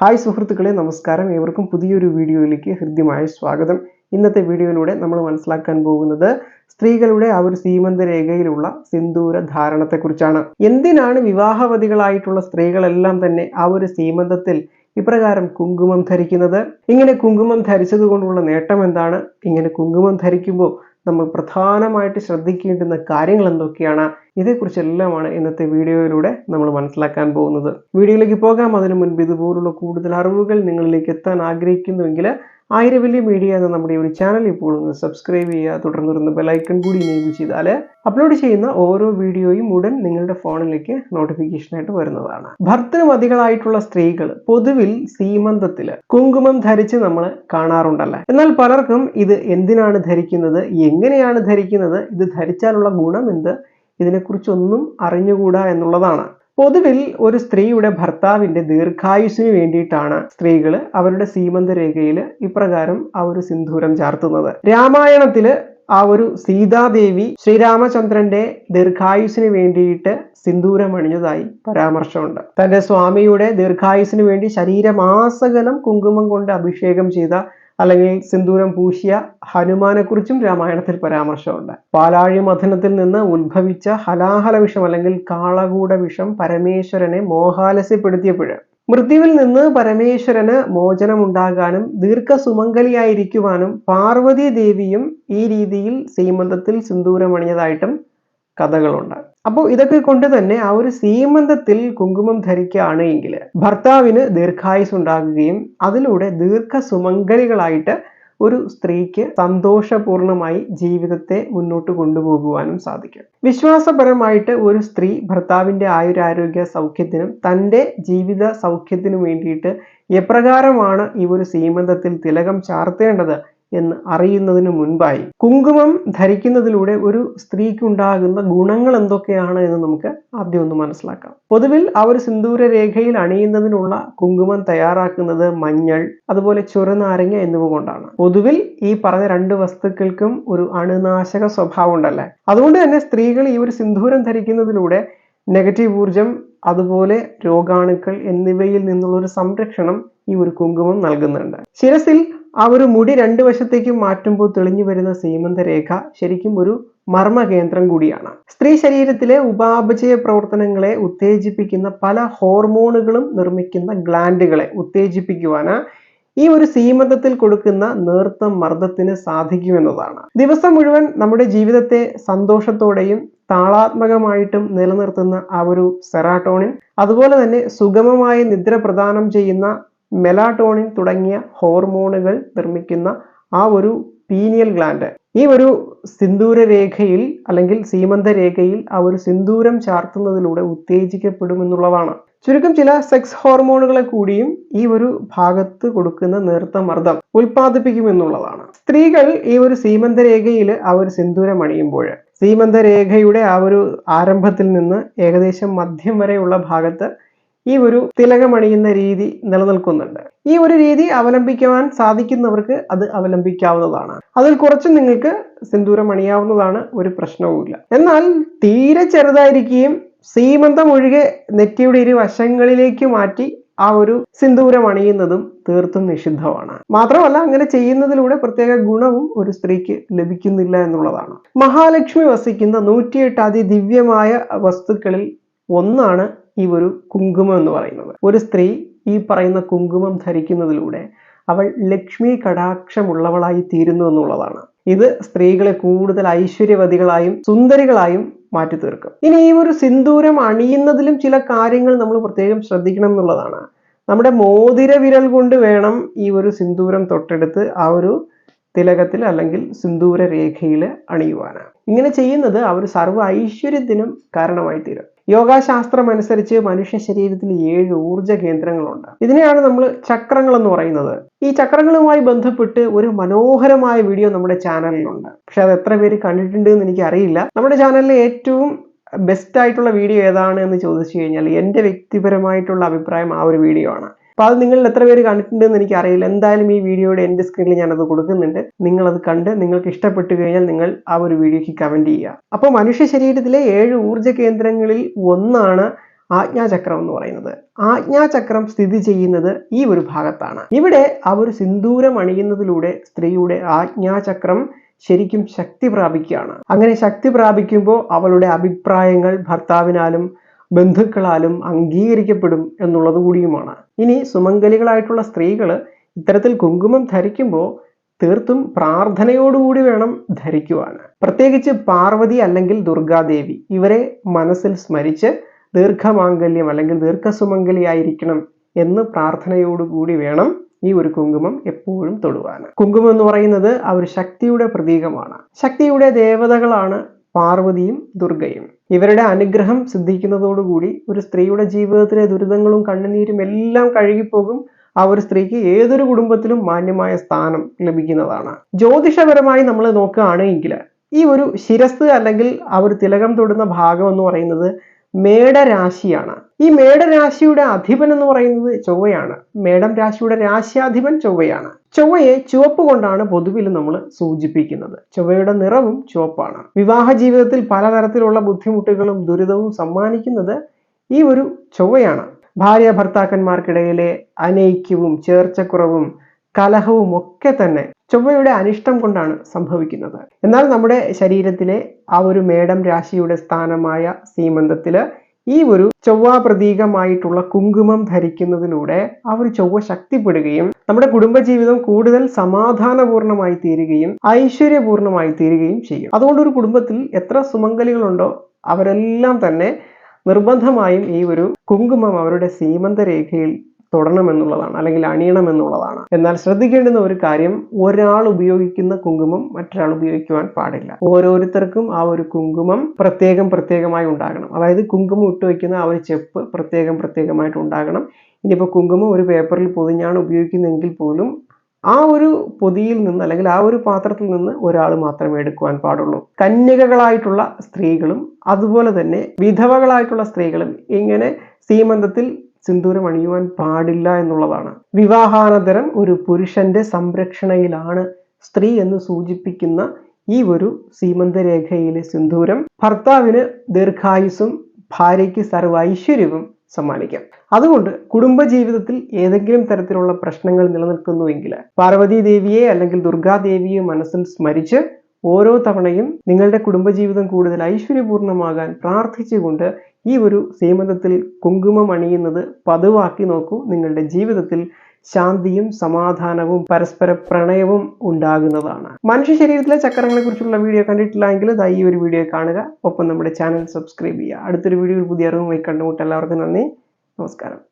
Hi സുഹൃത്തുക്കളെ നമസ്കാരം. ഏവർക്കും പുതിയൊരു വീഡിയോയിലേക്ക് ഹൃദ്യമായ സ്വാഗതം. ഇന്നത്തെ വീഡിയോയിലൂടെ നമ്മൾ മനസ്സിലാക്കാൻ പോകുന്നത് സ്ത്രീകളുടെ ആ ഒരു സീമന്ത രേഖയിലുള്ള സിന്ദൂര ധാരണത്തെക്കുറിച്ചാണ്. എന്തിനാണ് വിവാഹവതികളായിട്ടുള്ള സ്ത്രീകളെല്ലാം തന്നെ ആ ഒരു സീമന്തത്തിൽ ഇപ്രകാരം കുങ്കുമം ധരിക്കുന്നത്? ഇങ്ങനെ കുങ്കുമം ധരിച്ചത് കൊണ്ടുള്ള നേട്ടം എന്താണ്? ഇങ്ങനെ കുങ്കുമം ധരിക്കുമ്പോൾ നമ്മൾ പ്രധാനമായിട്ട് ശ്രദ്ധിക്കേണ്ടുന്ന കാര്യങ്ങൾ എന്തൊക്കെയാണ്? ഇതേക്കുറിച്ചെല്ലാമാണ് ഇന്നത്തെ വീഡിയോയിലൂടെ നമ്മൾ മനസ്സിലാക്കാൻ പോകുന്നത്. വീഡിയോയിലേക്ക് പോകാം. അതിനു മുൻപ് ഇതുപോലുള്ള കൂടുതൽ അറിവുകൾ നിങ്ങളിലേക്ക് എത്താൻ ആഗ്രഹിക്കുന്നുവെങ്കിൽ ആയിരവല്യ മീഡിയ എന്ന നമ്മുടെ ഒരു ചാനൽ ഇപ്പോൾ ഒന്ന് സബ്സ്ക്രൈബ് ചെയ്യുക. തുടർന്ന് വരുന്ന ബെലൈക്കൺ കൂടി എനേബിൾ ചെയ്താൽ അപ്ലോഡ് ചെയ്യുന്ന ഓരോ വീഡിയോയും ഉടൻ നിങ്ങളുടെ ഫോണിലേക്ക് നോട്ടിഫിക്കേഷനായിട്ട് വരുന്നതാണ്. ഭർത്തൃമതികളായിട്ടുള്ള സ്ത്രീകൾ പൊതുവിൽ സീമന്തത്തിൽ കുങ്കുമം ധരിച്ച് നമ്മൾ കാണാറുണ്ടല്ലേ? എന്നാൽ പലർക്കും ഇത് എന്തിനാണ് ധരിക്കുന്നത്? എങ്ങനെയാണ് ധരിക്കുന്നത്? ഇത് ധരിച്ചാലുള്ള ഗുണം എന്ത്? ഇതിനെക്കുറിച്ചൊന്നും അറിഞ്ഞുകൂടാ എന്നുള്ളതാണ്. പൊതുവിൽ ഒരു സ്ത്രീയുടെ ഭർത്താവിന്റെ ദീർഘായുസിനു വേണ്ടിയിട്ടാണ് സ്ത്രീകൾ അവരുടെ സീമന്ത രേഖയിൽ ഇപ്രകാരം ആ ഒരു സിന്ദൂരം ചാർത്തുന്നത്. രാമായണത്തിൽ ആ ഒരു സീതാദേവി ശ്രീരാമചന്ദ്രന്റെ ദീർഘായുസിന് വേണ്ടിയിട്ട് സിന്ദൂരം അണിഞ്ഞതായി പരാമർശമുണ്ട്. തന്റെ സ്വാമിയുടെ ദീർഘായുസിന് വേണ്ടി ശരീരമാസകലം കുങ്കുമം കൊണ്ട് അഭിഷേകം ചെയ്ത അല്ലെങ്കിൽ സിന്ദൂരം പൂശിയ ഹനുമാനെക്കുറിച്ചും രാമായണത്തിൽ പരാമർശമുണ്ട്. പാലാഴി മഥനത്തിൽ നിന്ന് ഉത്ഭവിച്ച ഹലാഹല വിഷം അല്ലെങ്കിൽ കാളകൂട വിഷം പരമേശ്വരനെ മോഹാലസ്യപ്പെടുത്തിയപ്പോഴ് മൃത്യുവിൽ നിന്ന് പരമേശ്വരന് മോചനമുണ്ടാകാനും ദീർഘസുമംഗലിയായിരിക്കുവാനും പാർവതി ദേവിയും ഈ രീതിയിൽ സീമന്തത്തിൽ സിന്ദൂരമണിഞ്ഞതായിട്ടും കഥകളുണ്ട്. അപ്പോൾ ഇതൊക്കെ കൊണ്ട് തന്നെ ആ ഒരു സീമന്തത്തിൽ കുങ്കുമം ധരിക്കുകയാണ് എങ്കിൽ ഭർത്താവിന് ദീർഘായുസ് ഉണ്ടാകുകയും അതിലൂടെ ദീർഘസുമംഗലികളായിട്ട് ഒരു സ്ത്രീക്ക് സന്തോഷപൂർണമായി ജീവിതത്തെ മുന്നോട്ട് കൊണ്ടുപോകുവാനും സാധിക്കും. വിശ്വാസപരമായിട്ട് ഒരു സ്ത്രീ ഭർത്താവിന്റെ ആയുരാരോഗ്യ സൗഖ്യത്തിനും തന്റെ ജീവിത സൗഖ്യത്തിനും വേണ്ടിയിട്ട് എപ്രകാരമാണ് ഈ ഒരു സീമന്തത്തിൽ തിലകം ചാർത്തേണ്ടത് എന്ന് അറിയുന്നതിന് മുൻപായി. കുങ്കുമം ധരിക്കുന്നതിലൂടെ ഒരു സ്ത്രീക്കുണ്ടാകുന്ന ഗുണങ്ങൾ എന്തൊക്കെയാണ് എന്ന് നമുക്ക് ആദ്യം ഒന്ന് മനസ്സിലാക്കാം. പൊതുവിൽ ആ ഒരു സിന്ദൂര രേഖയിൽ അണിയുന്നതിനുള്ള കുങ്കുമം തയ്യാറാക്കുന്നത് മഞ്ഞൾ അതുപോലെ ചുരനാരങ്ങ എന്നിവ കൊണ്ടാണ്. പൊതുവിൽ ഈ പറഞ്ഞ രണ്ട് വസ്തുക്കൾക്കും ഒരു അണുനാശക സ്വഭാവം ഉണ്ടല്ലേ അതുകൊണ്ട് തന്നെ സ്ത്രീകൾ ഈ ഒരു സിന്ദൂരം ധരിക്കുന്നതിലൂടെ നെഗറ്റീവ് ഊർജം അതുപോലെ രോഗാണുക്കൾ എന്നിവയിൽ നിന്നുള്ള ഒരു സംരക്ഷണം ഈ ഒരു കുങ്കുമം നൽകുന്നുണ്ട്. ശിരസിൽ ആ ഒരു മുടി രണ്ട് വശത്തേക്കും മാറ്റുമ്പോൾ തെളിഞ്ഞു വരുന്ന സീമന്ത രേഖ ശരിക്കും ഒരു മർമ്മ കേന്ദ്രം കൂടിയാണ്. സ്ത്രീ ശരീരത്തിലെ ഉപാപചയ പ്രവർത്തനങ്ങളെ ഉത്തേജിപ്പിക്കുന്ന പല ഹോർമോണുകളും നിർമ്മിക്കുന്ന ഗ്ലാൻഡുകളെ ഉത്തേജിപ്പിക്കുവാന് ഈ ഒരു സീമന്തത്തിൽ കൊടുക്കുന്ന നേർത്ത മർദ്ദത്തിന് സാധിക്കുമെന്നതാണ്. ദിവസം മുഴുവൻ നമ്മുടെ ജീവിതത്തെ സന്തോഷത്തോടെയും താളാത്മകമായിട്ടും നിലനിർത്തുന്ന ആ ഒരു സെറാട്ടോണിൻ അതുപോലെ തന്നെ സുഗമമായി നിദ്ര പ്രദാനം ചെയ്യുന്ന മെലാട്ടോണിൻ തുടങ്ങിയ ഹോർമോണുകൾ നിർമ്മിക്കുന്ന ആ ഒരു പീനിയൽ ഗ്ലാൻഡ്. ഈ ഒരു സിന്ദൂര രേഖയിൽ അല്ലെങ്കിൽ സീമന്ത രേഖയിൽ ആ ഒരു സിന്ദൂരം ചാർത്തുന്നതിലൂടെ ഉത്തേജിക്കപ്പെടുമെന്നുള്ളതാണ്. ചുരുക്കം ചില സെക്സ് ഹോർമോണുകളെ കൂടിയും ഈ ഒരു ഭാഗത്ത് കൊടുക്കുന്ന നേർത്ത മർദ്ദം ഉൽപ്പാദിപ്പിക്കുമെന്നുള്ളതാണ്. സ്ത്രീകൾ ഈ ഒരു സീമന്ത രേഖയിൽ ആ ഒരു സിന്ദൂരം അണിയുമ്പോൾ സീമന്ത രേഖയുടെ ആ ഒരു ആരംഭത്തിൽ നിന്ന് ഏകദേശം മധ്യം വരെയുള്ള ഭാഗത്ത് ഈ ഒരു തിലകമണിയുന്ന രീതി നിലനിൽക്കുന്നുണ്ട്. ഈ ഒരു രീതി അവലംബിക്കുവാൻ സാധിക്കുന്നവർക്ക് അത് അവലംബിക്കാവുന്നതാണ്. അതിൽ കുറച്ച് നിങ്ങൾക്ക് സിന്ദൂരം അണിയാവുന്നതാണ് ഒരു പ്രശ്നവുമില്ല. എന്നാൽ തീരെ ചെറുതായിരിക്കുകയും സീമന്തം ഒഴികെ നെറ്റിയുടെ ഇരു വശങ്ങളിലേക്ക് മാറ്റി ആ ഒരു സിന്ദൂരം അണിയുന്നതും തീർത്തും നിഷിദ്ധമാണ്. മാത്രമല്ല അങ്ങനെ ചെയ്യുന്നതിലൂടെ പ്രത്യേക ഗുണവും ഒരു സ്ത്രീക്ക് ലഭിക്കുന്നില്ല എന്നുള്ളതാണ്. മഹാലക്ഷ്മി വസിക്കുന്ന നൂറ്റിയെട്ട് അതിദിവ്യമായ വസ്തുക്കളിൽ ഒന്നാണ് ഈ ഒരു കുങ്കുമം എന്ന് പറയുന്നത്. ഒരു സ്ത്രീ ഈ പറയുന്ന കുങ്കുമം ധരിക്കുന്നതിലൂടെ അവൾ ലക്ഷ്മി കടാക്ഷമുള്ളവളായി തീരുന്നു എന്നുള്ളതാണ്. ഇത് സ്ത്രീകളെ കൂടുതൽ ഐശ്വര്യവതികളായും സുന്ദരികളായും മാറ്റി തീർക്കും ഇനി ഈ ഒരു സിന്ദൂരം അണിയുന്നതിലും ചില കാര്യങ്ങൾ നമ്മൾ പ്രത്യേകം ശ്രദ്ധിക്കണം എന്നുള്ളതാണ്. നമ്മുടെ മോതിര വിരൽ കൊണ്ട് വേണം ഈ ഒരു സിന്ദൂരം തൊട്ടെടുത്ത് ആ ഒരു തിലകത്തിൽ അല്ലെങ്കിൽ സിന്ദൂര രേഖയിൽ അണിയുവാനാണ് ഇങ്ങനെ ചെയ്യുന്നത് അവർ സർവ ഐശ്വര്യത്തിനും കാരണമായി തീരും യോഗാശാസ്ത്രം അനുസരിച്ച് മനുഷ്യ ശരീരത്തിൽ ഏഴ് ഊർജ കേന്ദ്രങ്ങളുണ്ട്. ഇതിനെയാണ് നമ്മൾ ചക്രങ്ങൾ എന്ന് പറയുന്നത്. ഈ ചക്രങ്ങളുമായി ബന്ധപ്പെട്ട് ഒരു മനോഹരമായ വീഡിയോ നമ്മുടെ ചാനലിലുണ്ട്. പക്ഷെ അത് എത്ര പേര് കണ്ടിട്ടുണ്ട് എന്ന് എനിക്ക് അറിയില്ല നമ്മുടെ ചാനലിലെ ഏറ്റവും ബെസ്റ്റ് ആയിട്ടുള്ള വീഡിയോ ഏതാണ് എന്ന് ചോദിച്ചു കഴിഞ്ഞാൽ എന്റെ വ്യക്തിപരമായിട്ടുള്ള അഭിപ്രായം ആ ഒരു വീഡിയോ ആണ്. അപ്പോൾ അത് നിങ്ങളിൽ എത്ര പേര് കണ്ടിട്ടുണ്ടെന്ന് എനിക്ക് അറിയില്ല എന്തായാലും ഈ വീഡിയോയുടെ എന്റെ സ്ക്രീനിൽ ഞാനത് കൊടുക്കുന്നുണ്ട്. നിങ്ങളത് കണ്ട് നിങ്ങൾക്ക് ഇഷ്ടപ്പെട്ടു കഴിഞ്ഞാൽ നിങ്ങൾ ആ ഒരു വീഡിയോയ്ക്ക് കമന്റ് ചെയ്യുക. അപ്പോൾ മനുഷ്യ ശരീരത്തിലെ ഏഴ് ഊർജ കേന്ദ്രങ്ങളിൽ ഒന്നാണ് ആജ്ഞാചക്രം എന്ന് പറയുന്നത്. ആജ്ഞാചക്രം സ്ഥിതി ചെയ്യുന്നത് ഈ ഒരു ഭാഗത്താണ്. ഇവിടെ ആ ഒരു സിന്ദൂരം അണിയുന്നതിലൂടെ സ്ത്രീയുടെ ആജ്ഞാചക്രം ശരിക്കും ശക്തി പ്രാപിക്കുകയാണ്. അങ്ങനെ ശക്തി പ്രാപിക്കുമ്പോൾ അവളുടെ അഭിപ്രായങ്ങൾ ഭർത്താവിനാലും ബന്ധുക്കളാലും അംഗീകരിക്കപ്പെടും എന്നുള്ളത് കൂടിയുമാണ്. ഇനി സുമംഗലികളായിട്ടുള്ള സ്ത്രീകൾ ഇത്തരത്തിൽ കുങ്കുമം ധരിക്കുമ്പോൾ തീർത്തും പ്രാർത്ഥനയോടുകൂടി വേണം ധരിക്കുവാൻ പ്രത്യേകിച്ച് പാർവതി അല്ലെങ്കിൽ ദുർഗാദേവി ഇവരെ മനസ്സിൽ സ്മരിച്ച് ദീർഘമാംഗല്യം അല്ലെങ്കിൽ ദീർഘസുമംഗലിയായിരിക്കണം എന്ന് പ്രാർത്ഥനയോടുകൂടി വേണം ഈ ഒരു കുങ്കുമം എപ്പോഴും തൊടുവാൻ കുങ്കുമം എന്ന് പറയുന്നത് ആ ഒരു ശക്തിയുടെ പ്രതീകമാണ്. ശക്തിയുടെ ദേവതകളാണ് പാർവതിയും ദുർഗയും. ഇവരുടെ അനുഗ്രഹം സിദ്ധിക്കുന്നതോടുകൂടി ഒരു സ്ത്രീയുടെ ജീവിതത്തിലെ ദുരിതങ്ങളും കണ്ണുനീരും എല്ലാം കഴുകിപ്പോകും. ആ ഒരു സ്ത്രീക്ക് ഏതൊരു കുടുംബത്തിലും മാന്യമായ സ്ഥാനം ലഭിക്കുന്നതാണ്. ജ്യോതിഷപരമായി നമ്മൾ നോക്കുകയാണെങ്കിൽ ഈ ഒരു ശിരസ് അല്ലെങ്കിൽ ആ ഒരു തിലകം തൊടുന്ന ഭാഗം എന്ന് പറയുന്നത് മേടരാശിയാണ്. ഈ മേടരാശിയുടെ അധിപൻ എന്ന് പറയുന്നത് ചൊവ്വയാണ്. മേടം രാശിയുടെ രാശ്യാധിപൻ ചൊവ്വയാണ്. ചൊവ്വയെ ചുവപ്പ് കൊണ്ടാണ് പൊതുവിൽ നമ്മൾ സൂചിപ്പിക്കുന്നത്. ചൊവ്വയുടെ നിറവും ചുവപ്പാണ്. വിവാഹ ജീവിതത്തിൽ പലതരത്തിലുള്ള ബുദ്ധിമുട്ടുകളും ദുരിതവും സമ്മാനിക്കുന്നത് ഈ ഒരു ചൊവ്വയാണ്. ഭാര്യ ഭർത്താക്കന്മാർക്കിടയിലെ അനൈക്യവും ചേർച്ചക്കുറവും കലഹവും ഒക്കെ തന്നെ ചൊവ്വയുടെ അനിഷ്ടം കൊണ്ടാണ് സംഭവിക്കുന്നത്. എന്നാൽ നമ്മുടെ ശരീരത്തിലെ ആ ഒരു മേടം രാശിയുടെ സ്ഥാനമായ സീമന്തത്തിൽ ഈ ഒരു ചൊവ്വ പ്രതീകമായിട്ടുള്ള കുങ്കുമം ധരിക്കുന്നതിലൂടെ ആ ഒരു ചൊവ്വ ശക്തിപ്പെടുകയും നമ്മുടെ കുടുംബജീവിതം കൂടുതൽ സമാധാനപൂർണമായി തീരുകയും ഐശ്വര്യപൂർണമായി തീരുകയും ചെയ്യും. അതുകൊണ്ട് ഒരു കുടുംബത്തിൽ എത്ര സുമംഗലികളുണ്ടോ അവരെല്ലാം തന്നെ നിർബന്ധമായും ഈ ഒരു കുങ്കുമം അവരുടെ സീമന്ത രേഖയിൽ തൊടണമെന്നുള്ളതാണ് അല്ലെങ്കിൽ അണിയണമെന്നുള്ളതാണ്. എന്നാൽ ശ്രദ്ധിക്കേണ്ടുന്ന ഒരു കാര്യം ഒരാൾ ഉപയോഗിക്കുന്ന കുങ്കുമം മറ്റൊരാൾ ഉപയോഗിക്കുവാൻ പാടില്ല. ഓരോരുത്തർക്കും ആ ഒരു കുങ്കുമം പ്രത്യേകം പ്രത്യേകമായി ഉണ്ടാകണം. അതായത് കുങ്കുമം ഇട്ട് വയ്ക്കുന്ന ആ ഒരു ചെപ്പ് പ്രത്യേകം പ്രത്യേകമായിട്ട് ഉണ്ടാകണം. ഇനിയിപ്പോൾ കുങ്കുമം ഒരു പേപ്പറിൽ പൊതിഞ്ഞാണ് ഉപയോഗിക്കുന്നതെങ്കിൽ പോലും ആ ഒരു പൊതിയിൽ നിന്ന് അല്ലെങ്കിൽ ആ ഒരു പാത്രത്തിൽ നിന്ന് ഒരാൾ മാത്രമേ എടുക്കുവാൻ പാടുള്ളൂ. കന്യകകളായിട്ടുള്ള സ്ത്രീകളും അതുപോലെ തന്നെ വിധവകളായിട്ടുള്ള സ്ത്രീകളും ഇങ്ങനെ സീമന്തത്തിൽ സിന്ദൂരം അണിയുവാൻ പാടില്ല എന്നുള്ളതാണ്. വിവാഹാനന്തരം ഒരു പുരുഷന്റെ സംരക്ഷണയിലാണ് സ്ത്രീ എന്ന് സൂചിപ്പിക്കുന്ന ഈ ഒരു സീമന്തരേഖയിലെ സിന്ദൂരം. ഭർത്താവിന് ദീർഘായുസും ഭാര്യയ്ക്ക് സർവൈശ്വര്യവും സമ്മാനിക്കാം. അതുകൊണ്ട് കുടുംബജീവിതത്തിൽ ഏതെങ്കിലും തരത്തിലുള്ള പ്രശ്നങ്ങൾ നിലനിൽക്കുന്നുവെങ്കിൽ പാർവതി ദേവിയെ അല്ലെങ്കിൽ ദുർഗാദേവിയെ മനസ്സിൽ സ്മരിച്ച് ഓരോ തവണയും നിങ്ങളുടെ കുടുംബജീവിതം കൂടുതൽ ഐശ്വര്യപൂർണമാകാൻ പ്രാർത്ഥിച്ചുകൊണ്ട് ഈ ഒരു സീമന്തത്തിൽ കുങ്കുമം അണിയുന്നത് പതിവാക്കി നോക്കൂ. നിങ്ങളുടെ ജീവിതത്തിൽ ശാന്തിയും സമാധാനവും പരസ്പര പ്രണയവും ഉണ്ടാകുന്നതാണ്. മനുഷ്യ ശരീരത്തിലെ ചക്രങ്ങളെ കുറിച്ചുള്ള വീഡിയോ കണ്ടിട്ടില്ലെങ്കിൽ ഈ ഒരു വീഡിയോ കാണുക. ഒപ്പം നമ്മുടെ ചാനൽ സബ്സ്ക്രൈബ് ചെയ്യുക. അടുത്തൊരു വീഡിയോ പുതിയ അറിവുമായി കണ്ടുമുട്ട എല്ലാവർക്കും നന്ദി. നമസ്കാരം.